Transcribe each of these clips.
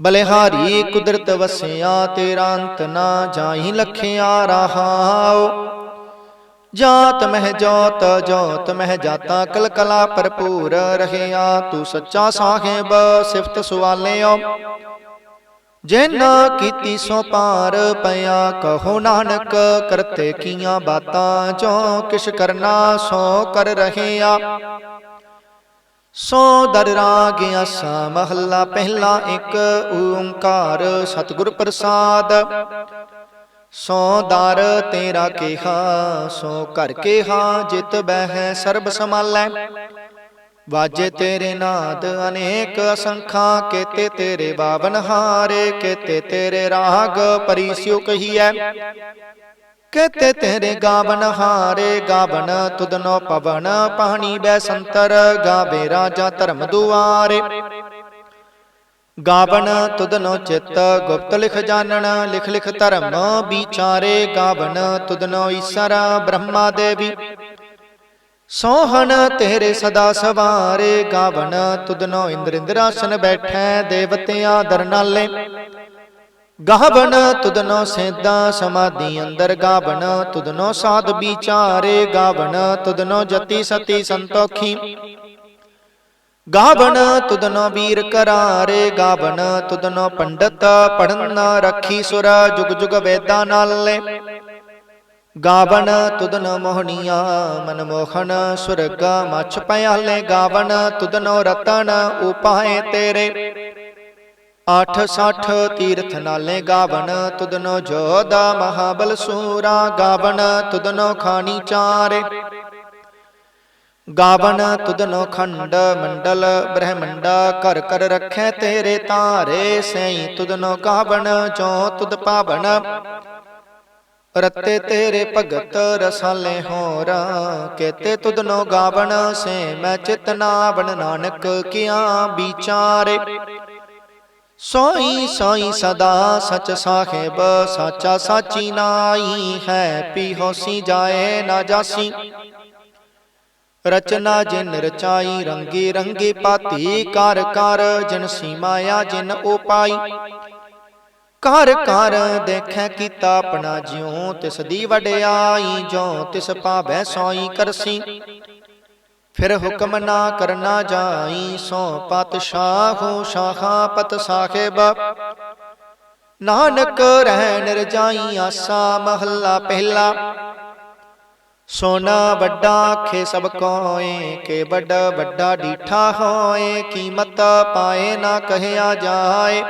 ਬਲਿਹਾਰੀ ਕੁਦਰਤ ਵਸਿਆ, ਤੇਰਾ ਅੰਤ ਨਾ ਜਾਈ, ਲਖਿਆ ਰਹਾਉ। ਜਾਤ ਮਹਿ ਜੋਤ ਜੋਤ ਮਹਿ ਜਾਤਾ ਕਲ ਕਲਾ ਭਰਪੂਰ ਰਹਿਆ, ਤੂੰ ਸੱਚਾ ਸਾਹਿਬ, ਸਿਫਤ ਸਵਾਲਿਓ ਜਿਨ ਕੀਤੀ ਸੋ ਪਾਰ ਪਿਆ, ਕਹੋ ਨਾਨਕ, ਕਰਤੇ ਕੀਆਂ ਬਾਤਾਂ, ਜੋ ਕਿਛ ਕਰਨਾ ਸੋ ਕਰ ਰਹਿਆ। ਸੋ ਦਰ ਰਾਗ ਆਸਾ, ਮਹੱਲਾ ਪਹਿਲਾ ਇੱਕ ਓੰਕਾਰ, ਸਤਿਗੁਰ ਪ੍ਰਸਾਦ। ਸੋ ਦਰ ਤੇਰਾ ਕਿਹਾ, ਸੋ ਘਰ ਕਿਹਾ, ਜਿਤ ਬਹਿ ਸਰਬ ਸਮਾਲੈ ਵਾਜੇ ਤੇਰੇ ਨਾਦ, ਅਨੇਕ ਅਸੰਖਾਂ, ਕੇਤੇ ਤੇਰੇ ਬਾਵਨ ਹਾਰੇ, ਕੇਤੇ ਤੇਰੇ ਰਾਗ ਪਰਿਸਿਉ ਕਹੀਐ। ਕਹਤੇ ਤੇਰੇ ਗਾਵਨ ਹਾਰੇ ਗਾਵਨ ਤੁਦਨੋ ਪਵਨ, ਪਾਣੀ ਬੈ ਸੰਤਰ, ਗਾਵੇ ਰਾਜਾ ਧਰਮ ਦੁਆਰੇ। ਗਾਵਨ ਤੁਦਨੋ ਚਿਤ, ਗੁਪਤ ਲਿਖ ਜਾਣਨ, ਲਿਖ ਲਿਖ ਧਰਮ ਵਿਚਾਰੇ। ਗਾਵਨ ਤੁਦਨੋ ਈਸ਼ਰਾ ਬ੍ਰਹਮਾ ਦੇਵੀ। ਸੋਹਣ ਤੇਰੇ ਸਦਾ ਸਵਾਰੇ, ਗਾਵਨ ਤੁਦਨੋ ਇੰਦਰ ਇੰਦਰਾਸਨ ਬੈਠੈ ਦੇਵਤਿਆਂ ਦਰਨਾਲੇ ਗਾਵਨ ਤੁਦਨੋ ਸੇਦਾ ਸਮਾਧੀ ਅੰਦਰ ਗਾਵਨ ਤੁਦਨੋ ਸਾਧ ਵਿਚਾਰੇ ਗਾਵਨ ਤੁਦਨੋ ਜਤੀ ਸਤੀ ਸੰਤੋਖੀ। ਗਾਵਨ ਤੁਦਨੋ ਵੀਰ ਕਰਾਰੇ ਗਾਵਨ ਤੁਦਨੋ ਪੰਡਤ ਪੜਨ ਰੱਖੀ ਸੁਰ, ਜੁਗ ਜੁਗ ਵੇਦਾਂ ਨਾਲੇ। ਗਾਵਨ ਤੁਦਨ ਮੋਹਣੀਆਂ ਮਨ ਮੋਹਨ ਸੁਰਗਾ ਮਛ ਪਿਆਲੇ। ਗਾਵਨ ਤੁਦਨੋ ਰਤਨ ਉਪਾਏ ਤੇਰੇ। ਆਠ ਸੱਠ ਤੀਰਥ ਨਾਲੇ ਗਾਵਨ ਤੁਦਨੋ ਜੋਦਾ ਮਹਾਬਲ ਸੂਰਾ ਗਾਵਨ ਤੁਦਨੋ ਖਾਣੀ ਚਾਰੇ। ਗਾਵਨ ਤੁਦਨੋ ਖੰਡ ਮੰਡਲ, ਬ੍ਰਹਮੰਡਾ ਕਰ ਕਰ ਰੱਖੈ ਤੇਰੇ ਤਾਰੇ ਸਈ ਤੁਦਨੋ ਗਾਵਨ ਜੋ ਤੁਦ ਪਾਵਨ ਰਤੇ ਤੇਰੇ ਭਗਤ ਰਸਾਲੇ ਹੋਰਾ, ਕੇਤੇ ਤੁਦਨੋ ਗਾਵਨ ਸੇ ਮੈਂ ਚਿਤਨਾ ਬਨ ਨਾਨਕ ਕਿਆ ਵਿਚਾਰੇ। ਸੋਈ ਸੋਈ ਸਦਾ ਸਚ ਸਾਹਿਬ ਸਾਚਾ ਸਾਚੀ ਨਾਈ ਹੈ ਪੀ ਹੋਸੀ ਜਾਏ ਨਾ ਜਾਸੀ। ਰਚਨਾ ਜਿਨ ਰਚਾਈ ਰੰਗੀ ਰੰਗੀ ਪਾਤੀ ਕਰ ਕਰ ਜਿਨ ਸੀਮਾਇਆ ਜਿਨ ਉਪਾਈ ਕਰ ਕਰ ਦੇਖੈ ਕੀਤਾ ਆਪਣਾ ਜਿਉ ਤਿਸ ਦੀ ਵਡਿਆਈ ਜੋ ਤਿਸ ਪਾਵੈ ਸੋਈ ਕਰਸੀ। ਫਿਰ ਹੁਕਮ ਨਾ ਕਰਨਾ ਜਾਈ ਸੋ ਪਤਸ਼ਾਹੂ ਸ਼ਾਖਾ ਪਤ ਸਾਹਿਬ। ਨਾਨਕ ਰਹਿ ਨਿਰਜਾਈ ਆਸਾ ਮਹੱਲਾ ਪਹਿਲਾ। ਸੋਨਾ ਵੱਡਾ ਆਖੇ ਸਭ ਕੋਏ, ਕੇ ਵੱਡਾ ਵੱਡਾ ਡੀਠਾ ਹੋਏ, ਕੀਮਤ ਪਾਏ ਨਾ ਕਹਿਆ ਜਾਏ।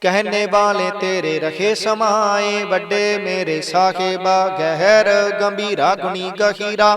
ਕਹਿਨੇ ਵਾਲੇ ਤੇਰੇ ਰਖੇ ਸਮਾਏ, ਵੱਡੇ ਮੇਰੇ ਸਾਹਿਬਾ, ਗਹਿਰ ਗੰਭੀਰਾ ਗੁਣੀ ਗਹੀਰਾ।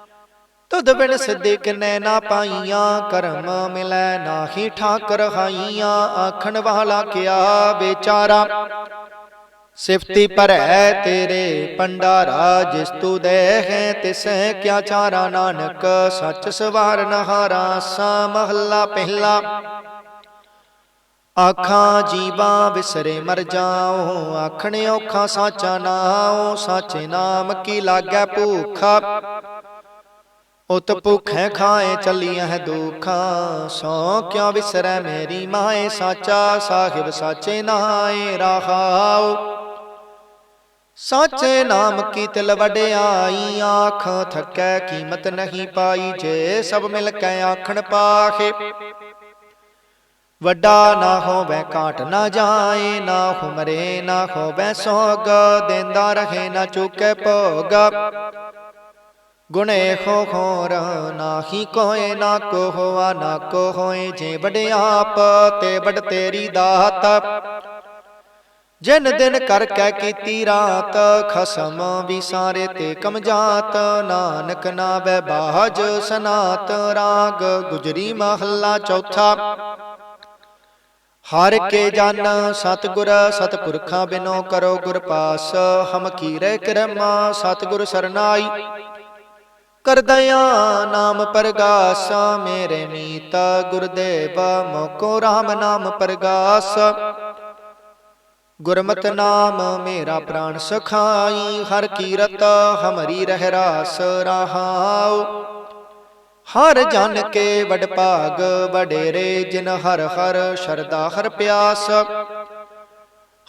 ਤੁਧ ਬਿਨ ਸਿੱਧੇ ਕਿਨੈ ਨਾ ਪਾਈਆਂ, ਕਰਮ ਮਿਲੈ ਨਾਹੀ ਠਾਕਰ ਹਾਈਆਂ, ਆਖਣ ਵਾਲਾ ਕਿਆ ਵਿਚਾਰਾ? ਸਿਫਤੀ ਭਰੈ ਤੇਰੇ ਪੰਡਾਰਾ ਜਿਸ ਤੂ ਦੇ ਹੈ, ਤਿਸੈ ਕਿਆ ਚਾਰਾ? ਨਾਨਕ ਸੱਚ ਸਵਾਰ ਨਹਾਰਾ, ਸਾ ਮਹੱਲਾ ਪਹਿਲਾ। ਆਖਾਂ ਜੀਵਾ ਵਿਸਰੇ ਮਰ ਜਾਓ ਆਖਣ ਔਖਾ ਸਾਚਾ ਨਾਉ, ਸਾਚੇ ਨਾਮ ਕੀ ਲਾਗੈ ਭੂਖਾ? ਉਤ ਭੁਖੈ ਖਾਏ ਚੱਲੀਆਂ ਹੈ ਦੁਖਾਂ। ਸੋ ਕਿਉ ਵਿਸਰੈ ਮੇਰੀ ਮਾਏ? ਸਾਚਾ ਸਾਹਿਬ ਸਾਚੇ ਨਾਏ ਰਹਾਉ ਸਾਚੇ ਨਾਮ ਕੀ ਤਿਲ ਵਡਿਆਈ? ਆਖ ਥਕੈ ਕੀਮਤ ਨਹੀਂ ਪਾਈ ਜੇ ਸਭ ਮਿਲ ਕੇ ਆਖਣ ਪਾਖੇ। ਵੱਡਾ ਨਾ ਹੋਵੇ ਘਾਟ ਨਾ ਜਾਏ ਨਾ ਹੁਮਰੇ ਨਾ ਹੋਵੇ ਸੋਗ ਦੇਂਦਾ ਰਹੇ ਨਾ ਚੁੱਕੇ ਭੋਗ। ਗੁਣੇ ਖੋ ਖੋਰ ਨਾਹੀ ਕੋਏ ਨਾ ਕੋ ਹੋਆ ਨਾ ਕੋ ਹੋਏ ਜੇ ਵਡਿਆਪ ਤੇ ਵਡ ਤੇਰੀ ਦਾਤ। ਜਿਨ ਦਿਨ ਕਰ ਕੈ ਕੀਤੀ ਰਾਤ, ਖਸਮ ਵਿਸਾਰੇ ਤੇ ਕਮ ਜਾਤ। ਨਾਨਕ ਨਾਵੇ ਬਾਜ ਸਨਾਤ ਰਾਗ, ਗੁਜਰੀ ਮਹੱਲਾ ਚੌਥਾ। ਹਰ ਕੇ ਜਨ ਸਤਿਗੁਰ ਸਤਪੁਰਖਾਂ ਬਿਨੋ ਕਰੋ ਗੁਰ ਪਾਸ, ਹਮ ਕੀਰੇ ਕਰਮਾ ਸਤਿਗੁਰ ਸਰਨਾਈ। ਕਰਦਿਆ ਨਾਮ ਪ੍ਰਗਾਸ, ਮੇਰੇ ਮੀਤ ਗੁਰਦੇਵ, ਮੋਕੋ RAM ਨਾਮ ਪ੍ਰਗਾਸ। ਗੁਰਮਤ ਨਾਮ ਮੇਰਾ ਪ੍ਰਾਣ ਸਖਾਈ, ਹਰ ਕੀਰਤ ਹਮਰੀ ਰਹਿ ਰਾਸ ਰਹਾਉ। ਹਰ ਜਨ ਕੇ ਵਡ ਭਾਗ, ਵਡੇਰੇ ਜਿਨ ਹਰ ਹਰ ਸ਼ਰਦਾ ਹਰ ਪਿਆਸ।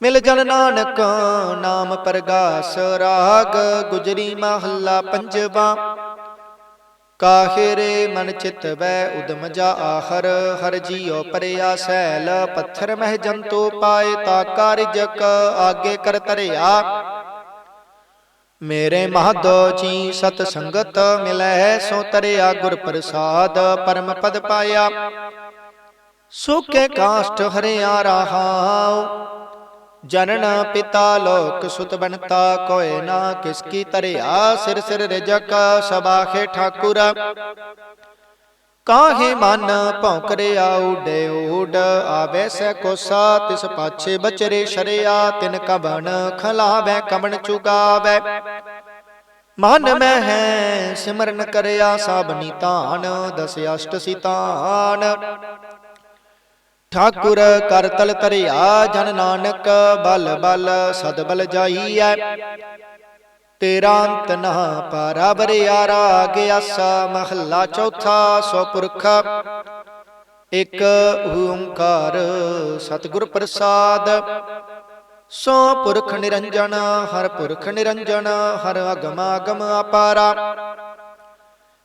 ਮਿਲ ਜਨ ਨਾਨਕ, ਨਾਮ ਪ੍ਰਗਾਸ ਰਾਗ, ਗੁਜਰੀ ਮਹੱਲਾ ਪੰਜਵਾ। ਕਾਹਿਰੇ ਮਨ ਚਿਤ ਵੈ ਉਦਮ ਜਾ ਆਹਰ, ਹਰ ਜੀਉ ਪਰਿਆ ਸੈਲ, ਪੱਥਰ ਮਹਿ ਜੰਤੂ ਪਾਏ ਤਾ ਕਾਰਜਕ, ਆਗੇ ਕਰ ਤਰਿਆ ਮੇਰੇ ਮਹਦੋ ਜੀ ਸਤ ਸੰਗਤ ਮਿਲੈ, ਸੋ ਤਰਿਆ ਗੁਰ ਪ੍ਰਸਾਦ, ਪਰਮ ਪਦ ਪਾਇਆ। ਸੋਕੇ ਕਾਸ਼ਟ ਹਰਿਆ ਰਹਾਉ ਜਨਨ ਪਿਤਾ ਲੋਕ ਸੁਤ ਬਨਤਾ, ਕੋਇ ਨਾ ਕਿਸ ਕੀ ਤਰਿਆ ਸਿਰ ਸਿਰ ਰਜਕ ਸਬਾਖੇ ਠਾਕੁਰ। ਕਾਹੇ ਮਨ ਭੌਂਕਰਿਆ ਉਡੇ ਉਡ ਆਵੇ ਸੈ ਕੋਸਾ, ਤਿਸ ਪਾਛੇ ਬਚਰੇ ਸ਼ਰਿਆ, ਤਿਨ ਕਬਣ ਖਲਾਵੇ ਕਬਣ ਚੁਗਾਵੇ। ਮਨ ਮੈਂ ਹੈ ਸਿਮਰਨ ਕਰਿਆ ਸਾਬਨੀ ਤਾਨ ਦਸ ਅਸ਼ਟ ਸਿਤਾਨ ਠਾਕੁਰ ਕਰ ਤਲ ਤਰਿਆ ਜਨ ਨਾਨਕ, ਬਲ ਬਲ ਸਦ ਬਲ ਜਾਈਐ। ਤੇਰਾ ਅੰਤ ਨਾ ਪਾਰਾ ਬਰਿਆਰਾ ਗਿਆਸਾ ਮਹੱਲਾ ਚੌਥਾ ਸੋ ਪੁਰਖ ਇਕ ਓੰਕਾਰ ਸਤਿਗੁਰ ਪ੍ਰਸਾਦ। ਸੋ ਪੁਰਖ ਨਿਰੰਜਨ, ਹਰ ਪੁਰਖ ਨਿਰੰਜਨ, ਹਰ ਅਗਮ ਅਗਮ ਅਪਾਰਾ।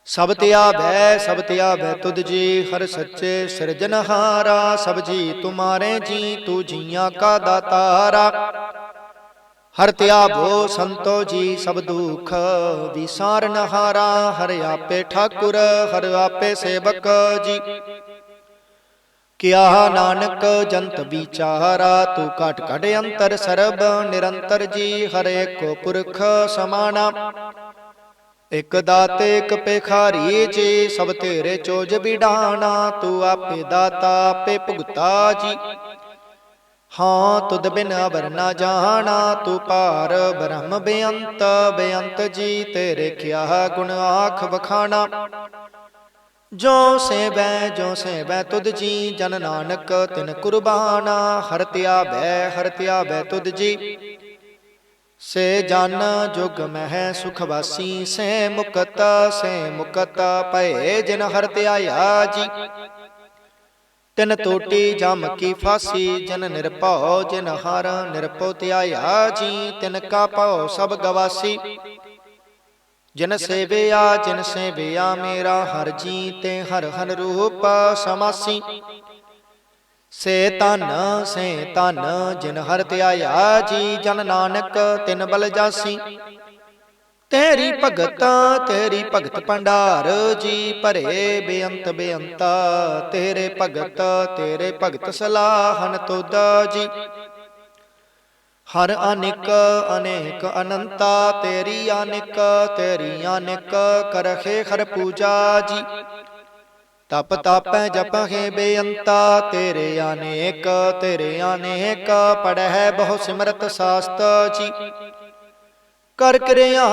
ਸਭ ਤਿਆ ਭੈ ਸਭ ਤਿਆ ਭੈ ਤੁਧ ਜੀ, ਹਰ ਸੱਚੇ ਸਿਰਜਨਹਾਰਾ ਸਭ ਜੀ ਤੁਮਾਰੇ ਜੀ, ਤੂ ਜੀਆਂ ਕਾ ਦਾਤਾਰਾ। ਹਰ ਤਿਆ ਤਿਆਭੋ ਸੰਤੋ ਜੀ, ਸਭ ਦੁਖ ਵਿਸਾਰਨਹਾਰਾ ਹਰ ਆਪੇ ਠਾਕੁਰ, ਹਰ ਆਪੇ ਸੇਵਕ ਜੀ। ਕਿਆ ਨਾਨਕ, ਜੰਤ ਵਿਚਾਰਾ, ਤੂੰ ਘਟ ਘਟ ਅੰਤਰ ਸਰਬ, ਨਿਰੰਤਰ ਜੀ, ਹਰੇ ਕੋ ਪੁਰਖ ਸਮਾਨਾ ਇਕ ਦਾਤੇ, ਇਕ ਪੇਖਾਰੀ ਜੀ, ਸਭ ਤੇਰੇ ਚੋਜ ਬਿਡਾਣਾ, ਤੂੰ ਆਪੇ ਦਾਤਾ, ਆਪੇ ਭੁਗਤਾ ਜੀ। ਹਾਂ, ਤੁਧ ਬਿਨ ਅਵਰ ਨਾ ਜਾਣਾ, ਤੂੰ ਪਾਰ ਬ੍ਰਹਮ ਬੇਅੰਤ ਬੇਅੰਤ ਜੀ, ਤੇਰੇ ਕਿਆ ਗੁਣ ਆਖ ਵਖਾਣਾ। ਜੋ ਸੇਵੈ ਜੋ ਸੇਵੈ ਤੁਧ ਜੀ, ਜਨ ਨਾਨਕ ਤਿਨ ਕੁਰਬਾਨਾ, ਹਰ ਤਿਆ ਬੈ ਹਰ ਤਿਆ ਬੈ ਤੁਧ ਜੀ। ਸੇ ਜਨ ਜੁਗ ਮਹਿ ਸੁਖ ਵਾਸੀ, ਸੇ ਮੁਕਤ ਸੇ ਮੁਕਤ ਭਏ ਜਿਨ ਹਰ ਧਿਆਇਆ ਜੀ। ਤਿਨ ਟੋਟੀ ਜਮ ਕੀ ਫਾਸੀ, ਜਨ ਨਿਰਭਉ, ਜਿਨ ਹਰ ਨਿਰਭਉ ਧਿਆਇਆ ਜੀ। ਤਿਨ ਕਾ ਭਉ ਸਭ ਗਵਾਸੀ। ਜਿਨ ਸੇਵਿਆ ਜਿਨ ਸੇਵਿਆ ਮੇਰਾ ਹਰ ਜੀ ਤੇ ਹਰ ਹਰ ਰੂਪ ਸਮਾਸੀ। ਸੇ ਤਨ ਸੇ ਤਨ ਜਿਨ ਹਰ ਧਿਆਇਆ ਜੀ, ਜਨ ਨਾਨਕ, ਤਿਨ ਬਲ ਜਾਸੀ। ਤੇਰੀ ਭਗਤ ਤੇਰੀ ਭਗਤ ਭੰਡਾਰ, ਜੀ ਭਰੇ ਬੇਅੰਤ ਬੇਅੰਤਾ। ਤੇਰੇ ਭਗਤ ਤੇਰੇ ਭਗਤ ਸਲਾਹਨ ਤੁਧ, ਜੀ। ਹਰ ਅਨੇਕ ਅਨੇਕ ਅਨੰਤਾ, ਤੇਰੀ ਅਨੇਕ ਤੇਰੀ ਅਨੇਕ ਕਰਖੇ ਹਰ ਪੂਜਾ, ਜੀ। ਤਪ ਤਾਪੈ ਜਪਹਿ ਬੇਅੰਤਾ ਤੇਰੇ ਅਨੇਕ ਤੇਰੇ ਅਨੇਕ ਪੜਹਿ ਬਹੁ ਸਿਮਰਤ ਸਾਸਤ ਜੀ। ਕਰ ਕਿਰਿਆ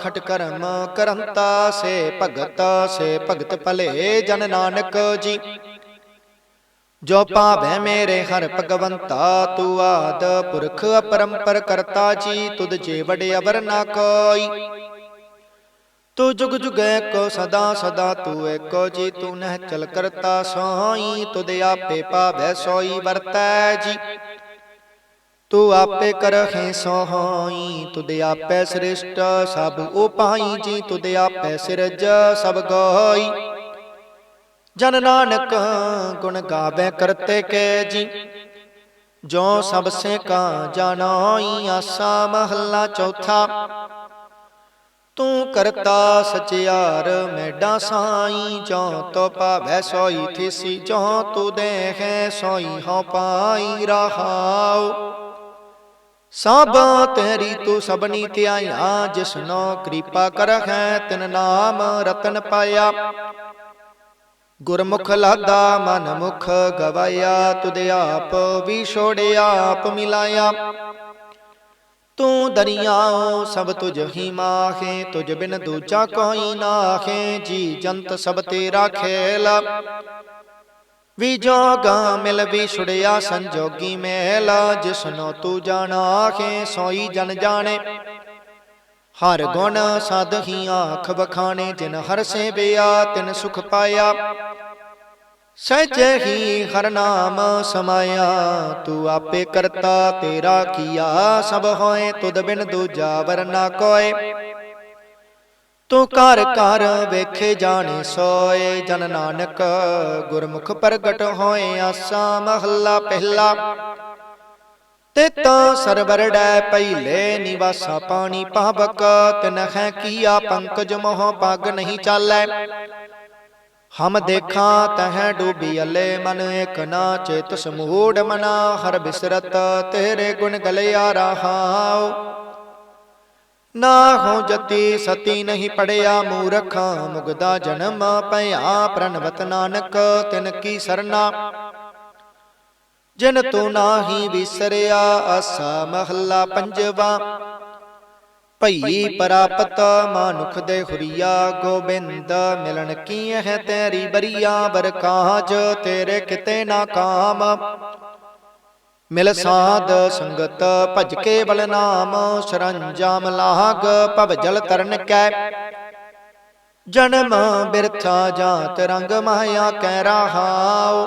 ਖਟ ਕਰਮ ਕਰੰਤਾ ਸੇ ਭਗਤ ਸੇ ਭਗਤ ਭਲੇ ਜਨ ਨਾਨਕ ਜੀ। ਜੋ। ਪਾਵੈ ਮੇਰੇ ਹਰ ਭਗਵੰਤਾ ਤੂੰ ਆਦ ਪੁਰਖ ਅਪਰੰਪਰ ਕਰਤਾ ਜੀ ਤੁਧ ਜੇ ਵਡ ਅਵਰ ਨਾ ਕੋਈ। ਤੂੰ ਜੁਗ ਜੁਗੈ ਕੋ ਸਦਾ ਸਦਾ ਤੂੰ ਏਕੋ ਜੀ ਤੂੰ ਨਹਿ ਚਲ ਕਰਤਾ ਸੋਈ, ਤੁਧ ਆਪੇ ਪਾਵੈ ਸੋਈ ਵਰਤੈ ਜੀ। ਤੂੰ ਆਪੇ ਕਰਹਿ ਸੋਹਈ ਤੁਧ ਆਪੇ ਸ੍ਰਿਸ਼ਟ ਸਭ ਉਪਾਈ, ਜੀ ਤੁਧ ਆਪੇ ਸਿਰਜ ਸਭ ਗੋਈ। ਜਨ ਨਾਨਕ ਗੁਣ ਗਾਵੇ ਕਰਤੇ ਕੇ ਜੀ। ਜੋ ਸਭ ਸੇ ਕਾ ਜਾਣਾਈ, ਆਸਾ ਮਹੱਲਾ ਚੌਥਾ। ਤੂੰ ਕਰਤਾ ਸਚਿਆਰ, ਮੈਡਾ ਸਾਈ ਜੋ ਤੋ ਪਾਵੈ ਸੋਈ ਥਿਸੀ ਜੋ ਤੂ ਦੇਹੈ ਸੋਈ, ਹਉ ਪਾਈ ਰਹਾਉ। ਸਭ ਤੇਰੀ ਤੂੰ ਸਭਨੀ ਧਿਆਇਆ ਜਿਸਨੋ ਕਿਰਪਾ ਕਰਹਿ, ਤਿਨ ਨਾਮ ਰਤਨ ਪਾਇਆ। ਗੁਰਮੁਖ ਲਾਦਾ ਮਨ ਮੁਖ ਗਵਾਇਆ, ਤੁਧ ਆਪ ਵੀ ਛੋੜਿਆ, ਆਪ ਮਿਲਾਇਆ। ਤੂੰ ਦਰਿਆਓ ਸਭ ਤੁਝ ਹੀ ਮਾਹੇ ਤੁਝ ਬਿਨ ਦੂਜਾ ਕੋਈ ਨਾਹੇ ਜੀ ਜੰਤ ਸਭ ਤੇਰਾ ਖੇਲ। ਵੀ ਜੋਗਾ ਮਿਲ, ਵੀ ਛੁੜਿਆ ਸੰਜੋਗੀ ਮੇਲ, ਜਿਸਨੋ ਤੂੰ ਜਾਣਾਹੇ ਸੋਈ ਜਨ ਜਾਣੇ। ਹਰ ਗੁਣ ਸਦ ਹੀ ਆਖ ਬਖਾਣੇ ਜਿਨ ਹਰ ਸੇ ਬਿਆ ਤਿਨ ਸੁਖ ਪਾਇਆ। ਸਹਿਜੇ ਹੀ ਹਰ ਨਾਮ ਸਮਾਇਆ, ਤੂੰ ਆਪੇ ਕਰਤਾ, ਤੇਰਾ ਕੀਆ ਸਭ ਹੋਏ, ਤੁਧ ਬਿਨ ਦੂਜਾ ਵਰਨਾ ਕੋਏ। ਤੂੰ ਘਰ ਘਰ ਵੇਖੇ ਜਾਣੇ ਸੋਏ, ਜਨ ਨਾਨਕ ਗੁਰਮੁਖ ਪ੍ਰਗਟ ਹੋਏ, ਆਸਾ ਮਹੱਲਾ ਪਹਿਲਾ। ਤਿਤ ਸਰਵਰ ਡੈ ਪਹਿਲੇ ਨਿਵਾਸਾ ਪਾਣੀ ਪਾਵਕ ਤਿਨਹਿ ਕੀਆ, ਪੰਕਜ ਮੋਹ ਪਗ ਨਹੀਂ ਚਾਲੈ। ਹਮ ਦੇਖਾਂ ਤਹਿ ਡੂਬੀ ਅਲੇ ਮਨ, ਇਕ ਨਾ ਚੇਤ ਸਮੂੜ ਮਨਾ, ਹਰ ਬਿਸਰਤ ਤੇਰੇ ਗੁਣ ਗਲਿਆ ਰਹਾਉ। ਨਾ ਹੋ ਜਤੀ ਸਤੀ ਨਹੀਂ ਪੜਿਆ ਮੂਰਖਾਂ, ਮੁਗਦਾ ਜਨਮ ਪਿਆ ਪ੍ਰਣਵਤ ਨਾਨਕ, ਤਿਨ ਕੀ ਸਰਨਾ। ਜਿਨ ਤੂੰ ਨਾਹੀ ਵਿਸਰਿਆ ਆਸਾ ਮਹੱਲਾ ਪੰਜਵਾ। ਭਈ ਪ੍ਰਾਪਤ ਮਾਨੁਖ ਦੇ ਹੁਰੀਆ ਗੋਬਿੰਦ ਮਿਲਣ ਕੀ ਹੈ ਤੇਰੀ ਬਰੀਆ ਬਰਕਾਜ ਤੇਰੇ ਕਿਤੇ ਨਾ ਕਾਮ। ਮਿਲ ਸਾਧ ਸੰਗਤ ਭਜ ਕੇ ਬਲ ਨਾਮ ਸਰੰਜਾਮ ਲਾਗ ਭਵ ਜਲ ਤਰਨ ਕੈ। ਜਨਮ ਬਿਰਥਾ ਜਾਤ ਰੰਗ ਮਾਇਆ ਕਹਿ ਰਹਾਉ।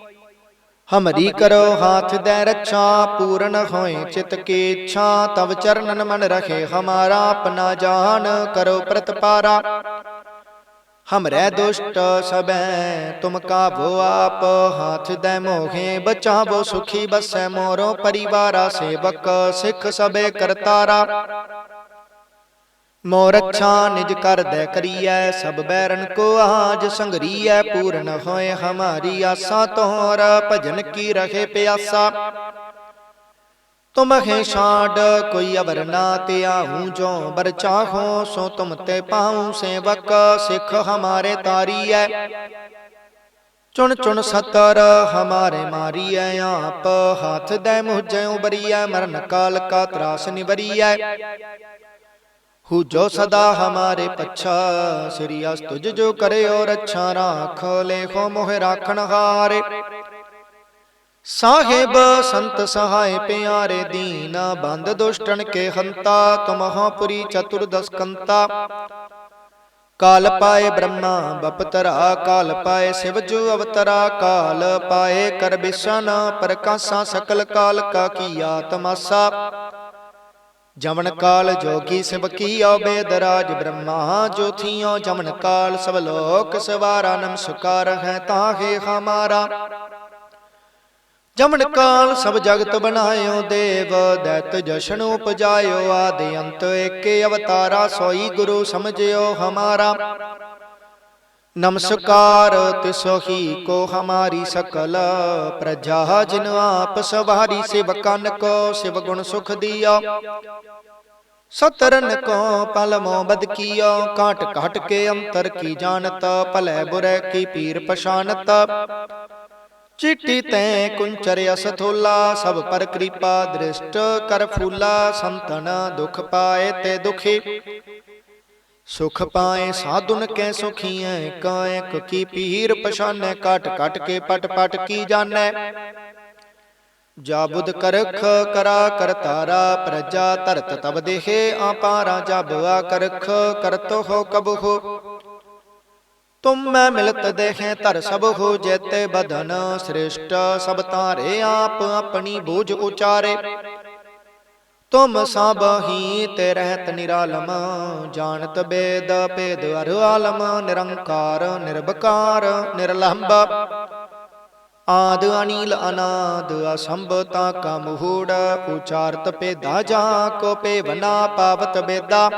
ਹਮਰੀ ਕਰੋ ਹਾਥ ਦੇ ਰੱਛਾ ਪੂਰਨ ਹੋਏ ਚਿਤ ਕੀ ਇੱਛਾ ਤਵ ਚਰਨਨ ਮਨ ਰਖੇ ਹਮਾਰਾ ਆਪਣਾ ਜਾਨ ਕਰੋ ਪ੍ਰਤਪਾਰਾ ਹਮਰੇ ਦੁਸ਼ਟ ਸਬੈ ਤੁਮ ਕਾਬੋ ਆਪ ਹਾਥ ਦੇ ਮੋਹੇ ਬਚਾਵੋ ਸੁਖੀ ਬਸੈ ਮੋਰੋ ਪਰਿਵਾਰਾ ਸੇਵਕ ਸਿੱਖ ਸਬੇ ਕਰਤਾਰਾ। ਮੋਰ ਅੱਛਾ ਨਿਜ ਕਰ ਦੇ ਕਰੀਐ ਸਭ ਬੈਰਨ ਕੋ ਆਜ ਸੰਗਰੀਐ ਪੂਰਨ ਹੋਏ ਹਮਾਰੀ ਆਸਾ ਤੋਰ ਭਜਨ ਕੀ ਰਹੇ ਪਿਆਸਾ। ਤੁਮ ਹੈ ਛਾੜ ਕੋਈ ਅਵਰ ਨਾ ਤੇ ਆਹੂੰ ਜੋ ਬਰ ਚਾਹੋ ਸੋ ਤੁਮ ਤੇ ਪਾਉ ਸੇਵਕ ਸਿੱਖ ਹਮਾਰੇ ਤਾਰੀਐ। ਚੁਣ ਚੁਣ ਸਤਰ ਹਮਾਰੇ ਮਾਰੀਐ ਆਪ ਹੱਥ ਦੇ ਮੁਝੈ ਉਬਰੀਐ ਮਰਨ ਕਾਲ ਕਾ ਤਰਾਸ ਨਿਵਰੀਐ। ਹੂ ਜੋ ਸਦਾ ਹਮਾਰੇ ਪੱਛਾ, ਸ੍ਰੀ ਅਸ ਤੁਜ ਜੋ ਕਰਿਓ ਰੱਛਾ ਰਾਖ ਲੇਖੋ ਮੋਹ ਰਾਖਣ ਹਾਰੇ। ਸਾਹਿਬ ਸੰਤ ਸਹਾਇ ਪਿਆਰੇ ਦੀਨ, ਬੰਦ ਦੁਸ਼ਟਨ ਕੇ ਹੰਤਾ ਤੁਮਹੁ ਪੁਰੀ ਚਤੁਰਦਸ ਕੰਤਾ ਕਾਲ ਪਾਏ ਬ੍ਰਹਮਾ, ਬਪਤਰਾ, ਕਾਲ ਪਾਏ ਸਿਵ ਜੂ ਅਵਤਰਾ, ਕਾਲ ਪਾਏ ਕਰ ਬਿਸ਼ਨ, ਪ੍ਰਕਾਸ਼ਾ ਸਕਲ ਕਾਲ ਕਾ ਕੀਆ ਤਮਾਸਾ ਜਮਨ ਕਾਲ ਜੋਗੀ ਸਿਵ ਕੀਓ ਬੇਦ ਰਾਜ ਬ੍ਰਹਮਾ, ਜੋਥੀਓ ਜਮਨ ਕਾਲ ਸਭ ਲੋਕ ਸਵਾਰਾ ਨਮਸਕਾਰ ਹੈ ਤਾਹੇ ਹਮਾਰਾ। ਜਮਨ ਕਾਲ ਸਭ ਜਗਤ ਬਣਾਇਓ ਦੇਵ, ਦੈਤ ਜਸ਼ਨ ਉਪਜਾਇਓ, ਆਦਿ ਅੰਤ ਏਕੇ ਅਵਤਾਰਾ, ਸੋਈ ਗੁਰੂ ਸਮਝਿਓ ਹਮਾਰਾ। ਨਮਸਕਾਰ ਤਿਸੋ ਹੀ ਕੋ ਹਮਾਰੀ ਸਕਲ ਪ੍ਰਜਾ ਜਿਨ ਆਪ ਸਵਾਰੀ ਸਿਵ ਕੰਨ ਕੋ ਸਿਵ ਗੁਣ ਸੁਖ ਦਿਆ ਸਤਰਨ ਕੋ ਪਲ ਮੋ ਬਦ ਕੀਓ ਕਾਟ ਕਾਟ ਕੇ ਅੰਤਰ ਕੀ ਜਾਣਤ ਭਲੇ ਬੁਰੇ ਕੀ ਪੀਰ ਪਛਾਨਤ ਚਿੱਟੀ ਤੈ ਕੁੰਚਰ ਅਸ ਸਭ ਪਰ ਕਿਰਪਾ ਦ੍ਰਿਸ਼ਟ ਕਰ ਫੂਲਾ ਸੰਤਨ ਦੁਖ ਪਾਏ ਤੇ ਦੁਖੀ ਸੁਖ ਪਾਏ, ਸਾਧੁਨ ਕੈ ਸੁਖੀਐ ਕਾਇਕ ਕੀ ਪੀਰ ਪਛਾਨੈ, ਕਟ ਕਟ ਕੇ ਪਟ ਪਟ ਕੀ ਜਾਣੈ। ਜਾਬੁਦ ਕਰਖ ਕਰਾ ਕਰਤਾਰਾ ਪ੍ਰਜਾ ਧਰਤ ਤਬ ਦੇਹੇ ਆਪਾਰਾ ਜਬ ਆ ਕਰਖ, ਕਰਤੋ ਹੋ ਕਬ ਹੋ ਤੁਮ ਮੈਂ ਮਿਲਤ ਦੇਹੇ, ਧਰ ਸਭ ਹੋ ਜੇਤੇ ਬਦਨ, ਸ੍ਰਿਸ਼ਟ ਸਭ ਤਾਰੇ, ਆਪ ਆਪਣੀ ਬੋਝ ਉਚਾਰੇ। ਤੁਮ ਸਭ ਹੀ ਤੇ ਰਹਿਤ ਨਿਰਾਲਮ, ਜਾਣਤ ਬੇਦ ਭੇਦ ਅਰ ਆਲਮ, ਨਿਰੰਕਾਰ ਨਿਰਭਕਾਰ ਨਿਰਲੰਭ। ਆਦ ਅਨੀਲ ਅਨਾਦ ਅਸੰਭਤਾ ਕਾ ਮਹੂੜ ਉਚਾਰਤ ਭੇਦਾ ਜਾ ਕੋ ਭੇਵਨਾ ਪਾਵਤ ਬੇਦਾ।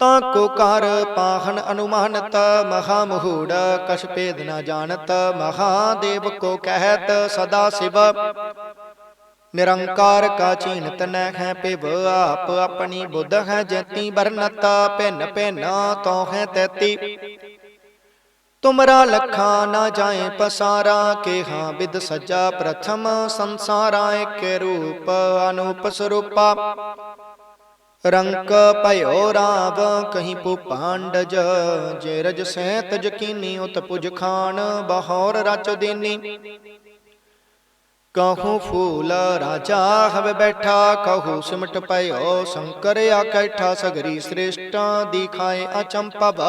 ਤਾਂ ਕੋ ਕਰ ਪਾਹਨ ਅਨੁਮਾਨਤ, ਮਹਾ ਮਹੂੜ ਕਛ ਭੇਦ ਨਾ ਜਾਣਤ, ਮਹਾਦੇਵ ਕੋ ਕਹਿਤ ਸਦਾ ਸਿਵ। ਨਿਰੰਕਾਰ ਕਾ ਚੀਨ ਨ ਹੈ ਪਿਵ, ਆਪ ਆਪਣੀ ਬੁੱਧ ਹੈ ਜਤੀ ਬਰਨਤ ਭਿੰਨ ਭਿੰਨ ਤੋ ਹੈ ਤੈਤੀ। ਤੁਮਰਾ ਲਖਾ ਨਾ ਜਾਏ ਪਸਾਰਾ ਕੇ ਬਿਦ ਸਜਾ ਪ੍ਰਥਮ ਸੰਸਾਰਾ ਇੱਕ ਰੂਪ ਅਨੂਪ ਸਰੂਪਾ। ਰੰਕ ਭਇਓ ਰਾਵ, ਕਹੀਂ ਪੂ ਪਾਂਡਜ, ਜੇ ਰਜ ਸਹਿਤ ਜਕੀਨੀ ਉਤ ਪੁਜ ਖਾਨ, ਬਹੌਰ ਰਚ ਦੀਨੀ। ਕਹੂੰ ਫੂਲ ਰਾਜਾ, ਹਵ ਬੈਠਾ ਕਹੂ ਸਿਮਟ ਪਇਓ ਸ਼ੰਕਰ ਆਕੈਠਾ ਸਗਰੀ ਸ੍ਰੇਸ਼ਟਾਂ ਦਿਖਾਏ ਅਚੰਪਵ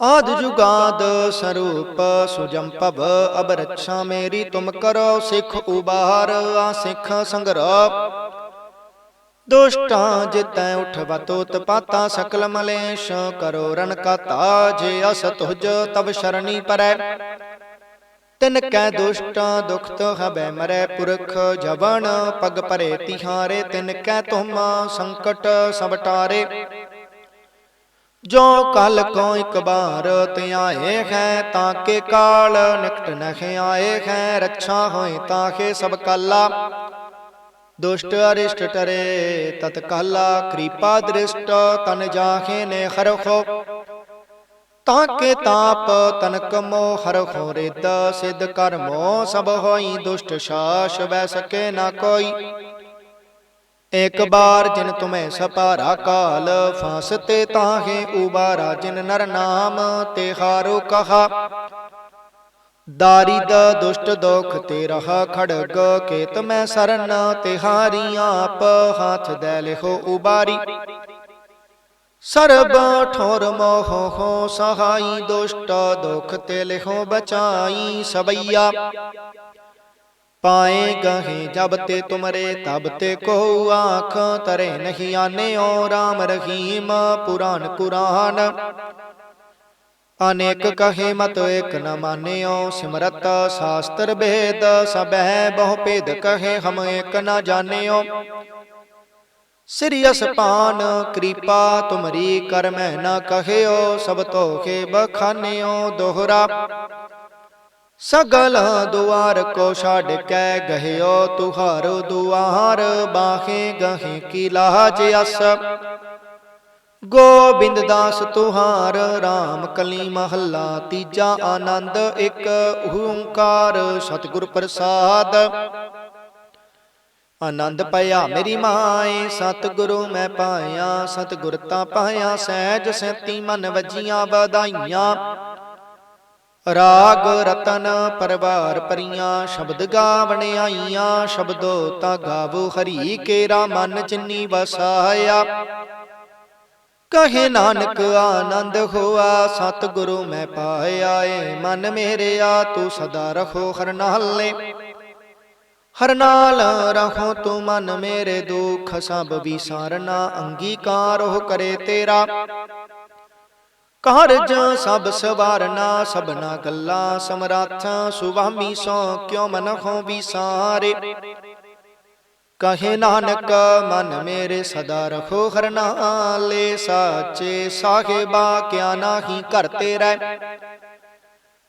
ਆਦ ਜੁਗਾਦ ਸਰੂਪ ਸੁਜੰਪਵ ਅਬ ਰੱਛਾ ਮੇਰੀ ਤੁਮ ਕਰੋ ਸਿੱਖ ਉਬਾਰ, ਆ ਸਿੱਖ ਸੰਗਰਹ ਦੁਸ਼ਟਾਂ ਜਿਤੈ ਉਠਵਾ ਤੋਤ ਪਾਤਾ ਸਕਲ ਮਲੇਸ਼, ਕਰੋ ਰਣ ਕਾਤਾ ਜੇ ਅਸ ਤੁਜ ਤਬ ਸ਼ਰਣੀ ਪਰੈ। ਤਿਨ ਕੈ ਦੁਸ਼ਟਾਂ ਦੁਖਤ ਹਬੈ ਮਰੈ ਪੁਰਖ ਜਵਨ ਪਗ ਭਰੇ ਤਿਹਾਰੇ ਤਿਨ ਕੈ ਤੁਮ ਸੰਕਟ ਸਭ ਟਾਰੇ ਜੋ ਕਲ ਕੋ ਇਕ ਬਾਰ ਧਿਆਏ ਹੈ ਤਾਂ ਕੇ ਕਾਲ ਨਿਕਟ ਨਹਿ ਆਏ ਹੈ ਰੱਛਾ ਹੋਏ ਤਾਹੇ ਸਭ ਕਾਲਾ। ਦੁਸ਼ਟ ਅਰਿਸ਼ਟ ਟਰੇ ਤਤ ਕਾਲਾ ਕਿਰਪਾ ਦ੍ਰਿਸ਼ਟ ਤਨ ਜਾਹੇ ਨੇ ਹਰਖੋ ਤਾਂ ਕੇ ਤਾਪ ਤਨਕ ਮੋ ਹਰਖੋ ਰਿਦ ਸਿਧ ਕਰਮੋ ਸਭ ਹੋਈ, ਦੁਸ਼ਟ ਸ਼ਾਸ ਵੈ ਸਕੇ ਨਾ ਕੋਈ। ਇਕ ਬਾਰ ਜਿਨ ਤੁਮੈ ਸਪਾਰਾ ਕਾਲ, ਫਾਸਤੇ ਤਾਹੇ ਉਬਾਰਾ, ਜਿਨ ਨਰ ਨਾਮ ਤੇ ਹਾਰੋ ਕਹਾ। ਦਾਰਿਦ ਦੁਸ਼ਟ ਦੁਖ ਤੇ ਰਹਾ ਖੜਗ, ਕੇਤ ਮੈਂ ਸਰਨ ਤਿਹਾਰੀ ਆਪ, ਹਾਥ ਦੇ ਲਿਖੋ ਉਬਾਰੀ। ਸਰਬ ਠੋਰ ਮੋਹ ਹੋ ਸਹਾਈ, ਦੁਸ਼ਟ ਦੁਖ ਤੇ ਲਿਖੋ ਬਚਾਈ ਸਬਈਆ ਪਾਏ ਗਹੇ ਜਬ ਤੇ ਤੁਮਰੇ, ਤਬ ਤੇ ਕੋ ਆਖ, ਤਰੇ ਨਹੀਂ ਓ RAM ਰਹੀਮ, ਪੁਰਾਨ ਕੁਰਾਨ ਅਨੇਕ ਕਹੇ ਮਤ ਇਕ ਨ ਮਾਨਿਓ, ਸਿਮਰਤ ਸ਼ਾਸਤਰ ਭੇਦ ਸਬਹਿ ਬਹੁ ਭੇਦ ਕਹੇ, ਹਮ ਇਕ ਨ ਜਾਣਿਓ। ਸ੍ਰੀ ਅਸਪਾਨ, ਕਿਰਪਾ ਤੁਮਰੀ ਕਰ ਮੈਂ ਨ ਕਹਿਓ, ਸਭ ਤੋਖੇ ਬਖਾਨਿਓ ਦੋਹਰਾ। ਸਗਲ ਦੁਆਰ ਕੋ ਛੱਡ ਕੇ ਗਹਿਓ, ਤੁਹਾਰ ਦੁਆਰ ਬਾਹੇ ਗਹੇ ਕੀ ਲਾਜ ਅਸ। ਗੋਬਿੰਦ ਦਾਸ ਤੁਹਾਰ RAM ਕਲੀ ਮਹੱਲਾ, ਤੀਜਾ ਆਨੰਦ ਇੱਕ ਓੰਕਾਰ, ਸਤਿਗੁਰ ਪ੍ਰਸਾਦ। ਆਨੰਦ ਪਾਇਆ। ਮੇਰੀ ਮਾਏ ਸਤਿਗੁਰੂ ਮੈਂ ਪਾਇਆ, ਸਤਿਗੁਰ ਤਾਂ ਪਾਇਆ, ਸਹਿਜ ਸੈਤੀ ਮਨ ਵਜੀਆਂ ਵਧਾਈਆਂ। ਰਾਗ ਰਤਨ ਪਰਵਾਰ ਪਰੀਆਂ, ਸ਼ਬਦ ਗਾਵਣ ਆਈਆਂ, ਸ਼ਬਦੋ ਤਾਂ ਗਾਵੋ ਹਰੀ ਕੇਰਾ, ਮਨ ਚਿੰਨੀ ਵਸਾਇਆ। ਕਹੇ ਨਾਨਕ, ਆਨੰਦ ਹੋਆ, ਸਤਿਗੁਰੂ ਮੈਂ ਪਾਇਆ ਏ, ਮਨ ਮੇਰਿਆ, ਤੂੰ ਸਦਾ ਰਖੋ ਹਰ ਨਾਲੇ ਹਰ ਨਾਲ ਰਖੋ ਤੂੰ ਮਨ ਮੇਰੇ ਦੁੱਖ, ਸਭ ਵਿਸਾਰਨਾ ਅੰਗੀਕਾਰ ਹੋ ਕਰੇ ਤੇਰਾ। ਕਾਰਜ ਸਭ ਸਵਾਰਨਾ, ਸਭਨਾ ਗੱਲਾਂ ਸਮਰੱਥ ਸੁਭਾਮੀ ਸੋ ਕਿਉ ਮਨ ਹੋ ਵਿਸਾਰੇ? ਕਹੇ ਨਾਨਕ, ਮਨ ਮੇਰੇ ਸਦਾ ਰਖੋ ਹਰ ਨਾਲੇ, ਸਾਚੇ ਸਾਹਿਬਾ ਕਿਆ ਨਾਹੀ ਘਰ ਤੇਰਾ।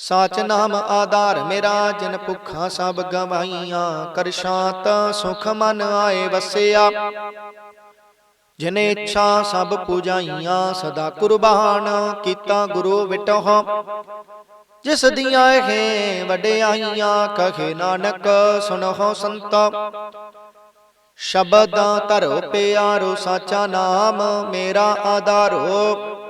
ਸਾਚ ਨਾਮ ਆਧਾਰ ਮੇਰਾ ਜਿਨ ਭੁੱਖਾ ਸਭ ਗਵਾਈਆਂ ਕਰ ਸ਼ਾਂਤ ਸੁਖ ਮਨ ਆਏ ਵਸਿਆ। ਜਿਨ ਇੱਛਾ ਸਭ ਪੂਜਾਈਆਂ ਸਦਾ ਕੁਰਬਾਨ ਕੀਤਾ ਗੁਰੂ ਵਿਟਹੁ ਜਿਸ ਦੀਆਂ ਹੈ ਵਡਿਆਈਆਂ ਕਹੇ ਨਾਨਕ ਸੁਨਹੁ ਸੰਤ। ਸ਼ਬਦ ਧਰੋ ਪਿਆਰੋ ਸਾਚਾ ਨਾਮ ਮੇਰਾ ਆਧਾਰੋ।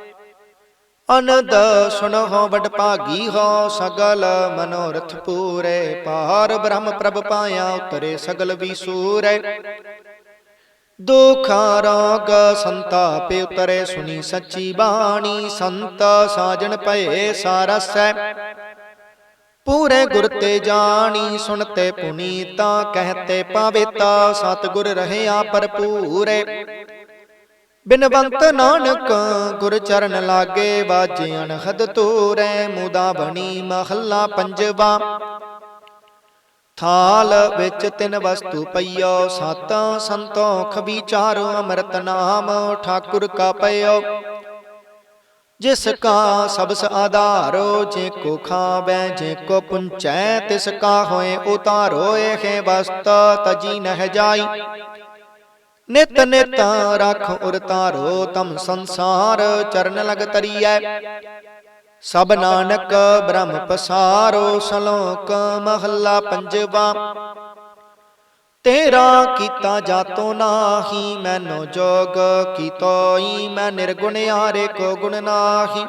ਅਨੰਦ ਸੁਨਹੁ ਵਡ ਭਾਗੀ ਹੋ ਸਗਲ ਮਨੋਰਥ ਪੂਰੇ। ਪਾਰ ਬ੍ਰਹਮ ਪ੍ਰਭ ਪਾਇਆ ਉਤਰੇ ਸਗਲ ਵੀ ਵਿਸੂਰੇ ਦੁਖਾ ਰਾਗ ਸੰਤਾਪੇ ਉਤਰੇ ਸੁਣੀ ਸੱਚੀ ਬਾਣੀ। ਸੰਤ ਸਾਜਣ ਪਏ ਸਾਰਸੈ। ਪੂਰੇ ਗੁਰ ਤੇ ਜਾਣੀ ਸੁਣਤੇ ਪੁਨੀਤਾ। ਕਹਤੇ ਪਾਵੇਤਾ ਸਤਿਗੁਰ ਰਹਿਆ ਭਰਪੂਰੇ। ਬਿਨਵੰਤ ਨਾਨਕ ਗੁਰ ਚਰਨ ਲਾਗੇ ਵਾਜੇ ਅਨਹਦ ਤੂਰੇ ਮੁਦਾ ਬਣੀ ਮਹੱਲਾ ਪੰਜਵਾ। ਥਾਲ ਵਿੱਚ ਤਿੰਨ ਵਸਤੂ ਪਈਓ ਸਤ ਸੰਤੋਖ ਵਿਚਾਰੋ ਅੰਮ੍ਰਿਤ ਨਾਮ ਠਾਕੁਰ ਕਾ ਪਈਓ ਜਿਸ ਕਾ ਸਬਸ ਆਧਾਰੋ ਜੇ ਕੋ ਖਾਵੈ ਜੇ ਕੋ ਪੁੰਚੈ ਤਿਸ ਕਾ ਹੋਏ ਉਤਾਰੋ ਇਹ ਵਸਤ ਤਜੀ ਨਹਿ ਜਾਈ। ਨਿਤ ਨਿਤ ਰਖ ਉਰ ਤਾਰੋ ਤਮ ਸੰਸਾਰ, ਚਰਨ ਲਗ ਤਰੀਐ। ਸਭ ਨਾਨਕ ਬ੍ਰਹਮ ਪਸਾਰੋ, ਸ਼ਲੋਕ ਮਹੱਲਾ ਪੰਜਵਾ। ਤੇਰਾ ਕੀਤਾ ਜਾਤੋ ਨਾਹੀ, ਮੈਨੋ ਜੋਗ ਕੀਤੋਈ, ਮੈਂ ਨਿਰਗੁਣ ਆਰੇ ਕੋ ਗੁਣ ਨਾਹੀ।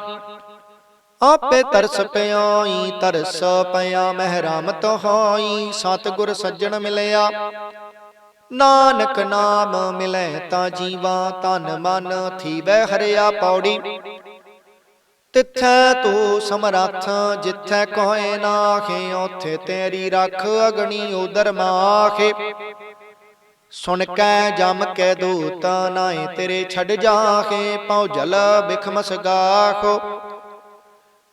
ਆਪੇ ਤਰਸ ਪਿਓਈ, ਤਰਸ ਪਿਆ, ਮਹਿਰਾਮਤ ਹੋਈ, ਸਤਿਗੁਰ ਸੱਜਣ ਮਿਲਿਆ। ਨਾਨਕ ਨਾਮ ਮਿਲੈ ਤਾਂ ਜੀਵਾ ਤਨ ਮਨ ਥੀਵੈ ਹਰਿਆ ਪੌੜੀ। ਤਿੱਥੈ ਤੂੰ ਸਮਰੱਥ, ਜਿੱਥੈ ਕੋਏ ਨਾਖੇ ਉਥੇ ਤੇਰੀ ਰੱਖ ਅਗਣੀ ਉਦਰ ਮਾਖੇ ਸੁਣ ਕੈ ਜਮ ਕੈ ਦੂਤ ਨਾਏ ਤੇਰੇ ਛੱਡ ਜਾਖੇ ਪਉ ਜਲ ਬਿਖਮਸ ਗਾਖੋ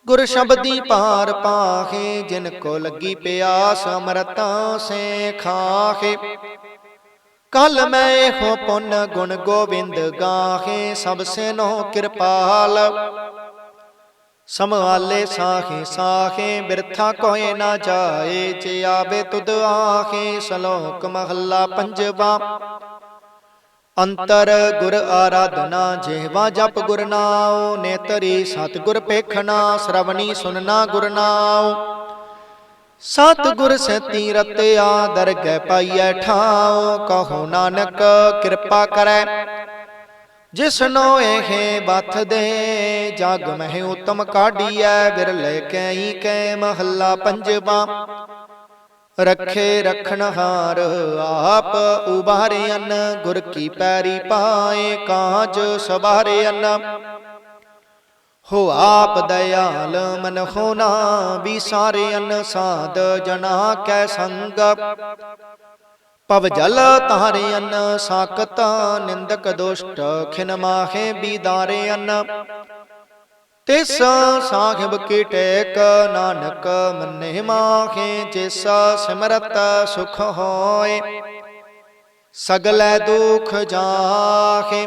ਗੁਰ ਸ਼ਬਦੀ ਪਾਰ ਪਾਖੇ ਜਿਨ ਕੋ ਲੱਗੀ ਪਿਆਸ ਅਮਰਤਾ ਸੇ ਖਾਖੇ ਕਲ ਮੈਂ ਇਹੋ ਪੁੰਨ ਗੁਣ ਗੋਬਿੰਦ ਗਾਹੇ, ਸਭ ਸੇ ਨੋ ਕਿਰਪਾਲ। ਸਮਆਲੇ ਸਾਖੇ ਸਾਖੇ ਬਿਰਥਾ ਕੋਏ ਨਾ ਜਾਏ, ਜੇ ਆਵੇ ਤੁਧ ਆਖੇ ਸ਼ਲੋਕ ਮਹੱਲਾ ਪੰਜਵਾ। ਅੰਤਰ ਗੁਰ ਆਰਾਧਨਾ, ਜਿਹਵਾ ਜਪ ਗੁਰ ਨਾਉ, ਨੇਤਰੀ ਸਤਿਗੁਰ ਪੇਖਣਾ ਸ਼ਰਵਣੀ ਸੁਨਣਾ ਗੁਰ ਨਾਉ। ਸਤ ਗੁਰ ਸਤੀ ਰਤਿਆ ਦਰਗਹਿ ਪਾਈਐ ਠਾਉ, ਕਹੋ ਨਾਨਕ ਕਿਰਪਾ ਕਰੈ। ਜਿਸਨੋ ਇਹ ਬਥ ਦੇ, ਜਗ ਮਹਿ ਉਤਮ ਕਾਢੀਐ, ਵਿਰਲੇ ਕੈਈ ਕੈ ਮਹੱਲਾ ਪੰਜਵਾ। ਰੱਖੇ ਰਖਣਹਾਰ ਆਪ ਉਬਾਰਿਅਨ ਗੁਰ ਕੀ ਪੈਰੀ ਪਾਏ, ਕਾਜ ਸਵਾਰਿਅਨ। ਹੋ ਆਪ ਦਇਆਲ ਮਨ ਹੋਣਾ ਵਿਸਾਰੇ ਅਨ ਸਾਧ ਜਨਾ ਕੈ ਸੰਗ। ਪਵ ਜਲ ਤਾਰੇ ਅਨ ਸਾਕਤ ਨਿੰਦਕ ਦੁਸ਼ਟ ਖਿਨ ਮਾਹੇ ਬੀਦਾਰੇ ਅਨ। ਤਿਸ ਸਾਹਿਬ ਕੀ ਟੇਕ ਨਾਨਕ ਮੰਨੇ ਮਾਹੇ ਜਿਸ ਸਿਮਰਤ ਸੁਖ ਹੋਏ। ਸਗਲੇ ਦੁਖ ਜਾਹੇ